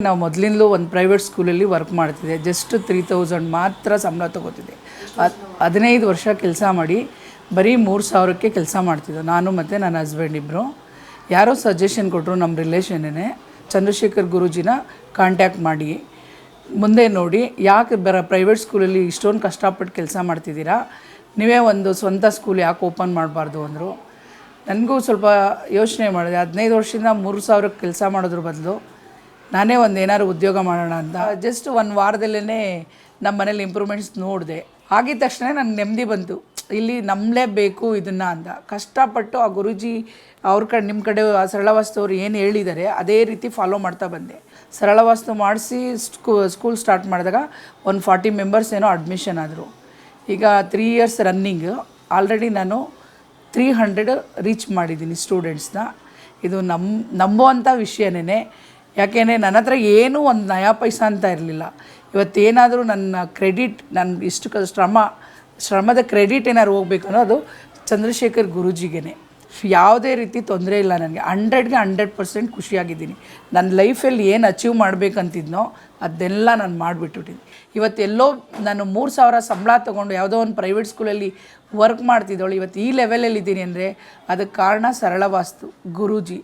ನಾವು ಮೊದಲಿಂದಲೂ ಒಂದು ಪ್ರೈವೇಟ್ ಸ್ಕೂಲಲ್ಲಿ ವರ್ಕ್ ಮಾಡ್ತಿದ್ದೆ. ಜಸ್ಟ್ ತ್ರೀ ತೌಸಂಡ್ ಮಾತ್ರ ಸಂಬಳ ತೊಗೋತಿದ್ದೆ. ಹದ್, ಹದಿನೈದು ವರ್ಷ ಕೆಲಸ ಮಾಡಿ, ಬರೀ ಮೂರು ಸಾವಿರಕ್ಕೆ ಕೆಲಸ ಮಾಡ್ತಿದ್ದೆ. ನಾನು ಮತ್ತು ನನ್ನ ಹಸ್ಬೆಂಡ್ ಇಬ್ಬರು ಯಾರೋ ಸಜೆಷನ್ ಕೊಟ್ಟರು ನಮ್ಮ ರಿಲೇಷನ್ನೇ ಚಂದ್ರಶೇಖರ್ ಗುರೂಜಿನ ಕಾಂಟ್ಯಾಕ್ಟ್ ಮಾಡಿ. ಮುಂದೆ ನೋಡಿ, ಯಾಕೆ ಬರ ಪ್ರೈವೇಟ್ ಸ್ಕೂಲಲ್ಲಿ ಇಷ್ಟೊಂದು ಕಷ್ಟಪಟ್ಟು ಕೆಲಸ ಮಾಡ್ತಿದ್ದೀರಾ? ನೀವೇ ಒಂದು ಸ್ವಂತ ಸ್ಕೂಲ್ ಯಾಕೆ ಓಪನ್ ಮಾಡಬಾರ್ದು ಅಂದರು. ನನಗೂ ಸ್ವಲ್ಪ ಯೋಚನೆ ಮಾಡಿದೆ. ಹದಿನೈದು ವರ್ಷದಿಂದ ಮೂರು ಸಾವಿರಕ್ಕೆ ಕೆಲಸ ಮಾಡೋದ್ರ ಬದಲು ನಾನೇ ಒಂದು ಏನಾದ್ರು ಉದ್ಯೋಗ ಮಾಡೋಣ ಅಂತ. ಜಸ್ಟ್ ಒಂದು ವಾರದಲ್ಲೇ ನಮ್ಮ ಮನೇಲಿ ಇಂಪ್ರೂವ್ಮೆಂಟ್ಸ್ ನೋಡಿದೆ. ಆಗಿದ ತಕ್ಷಣ ನನಗೆ ನೆಮ್ಮದಿ ಬಂತು. ಇಲ್ಲಿ ನಂಬಲೇಬೇಕು ಇದನ್ನು ಅಂತ. ಕಷ್ಟಪಟ್ಟು ಆ ಗುರುಜಿ ಅವ್ರ ಕಡೆ ನಿಮ್ಮ ಕಡೆ ಆ ಸರಳವಾಸ್ತು ಅವ್ರು ಏನು ಹೇಳಿದ್ದಾರೆ ಅದೇ ರೀತಿ ಫಾಲೋ ಮಾಡ್ತಾ ಬಂದೆ. ಸರಳವಾಸ್ತು ಮಾಡಿಸಿ ಸ್ಕೂ ಸ್ಕೂಲ್ ಸ್ಟಾರ್ಟ್ ಮಾಡಿದಾಗ ಒಂದು ಫಾರ್ಟಿ ಮೆಂಬರ್ಸ್ ಏನೋ ಅಡ್ಮಿಷನ್ ಆದರು. ಈಗ ತ್ರೀ ಇಯರ್ಸ್ ರನ್ನಿಂಗ್ ಆಲ್ರೆಡಿ ನಾನು ತ್ರೀ ಹಂಡ್ರೆಡ್ ರೀಚ್ ಮಾಡಿದ್ದೀನಿ ಸ್ಟೂಡೆಂಟ್ಸ್ನ ಇದು ನಮ್ಮ ನಂಬುವಂಥ ವಿಷಯನೇ ಯಾಕೆಂದರೆ ನನ್ನ ಹತ್ರ ಏನೂ ಒಂದು ನಯಾ ಪೈಸಾ ಅಂತ ಇರಲಿಲ್ಲ. ಇವತ್ತೇನಾದರೂ ನನ್ನ ಕ್ರೆಡಿಟ್ ನನ್ನ ಇಷ್ಟು ಕ, ಶ್ರಮ, ಶ್ರಮದ ಕ್ರೆಡಿಟ್ ಏನಾದ್ರು ಹೋಗ್ಬೇಕು ಅನ್ನೋದು ಚಂದ್ರಶೇಖರ್ ಗುರೂಜಿಗೇ ಯಾವುದೇ ರೀತಿ ತೊಂದರೆ ಇಲ್ಲ ನನಗೆ. ಹಂಡ್ರೆಡ್ಗೆ ಹಂಡ್ರೆಡ್ ಪರ್ಸೆಂಟ್ ಖುಷಿಯಾಗಿದ್ದೀನಿ. ನನ್ನ ಲೈಫಲ್ಲಿ ಏನು ಅಚೀವ್ ಮಾಡಬೇಕಂತಿದ್ನೋ ಅದೆಲ್ಲ ನಾನು ಮಾಡಿಬಿಟ್ಟಿದ್ದೀನಿ ಇವತ್ತೆಲ್ಲೋ ನಾನು ಮೂರು ಸಾವಿರ ಸಂಬಳ ತೊಗೊಂಡು ಯಾವುದೋ ಒಂದು ಪ್ರೈವೇಟ್ ಸ್ಕೂಲಲ್ಲಿ ವರ್ಕ್ ಮಾಡ್ತಿದ್ದವಳು. ಇವತ್ತು ಈ ಲೆವೆಲಲ್ಲಿ ಇದ್ದೀನಿ ಅಂದರೆ ಅದಕ್ಕೆ ಕಾರಣ ಸರಳ ವಾಸ್ತು ಗುರೂಜಿ.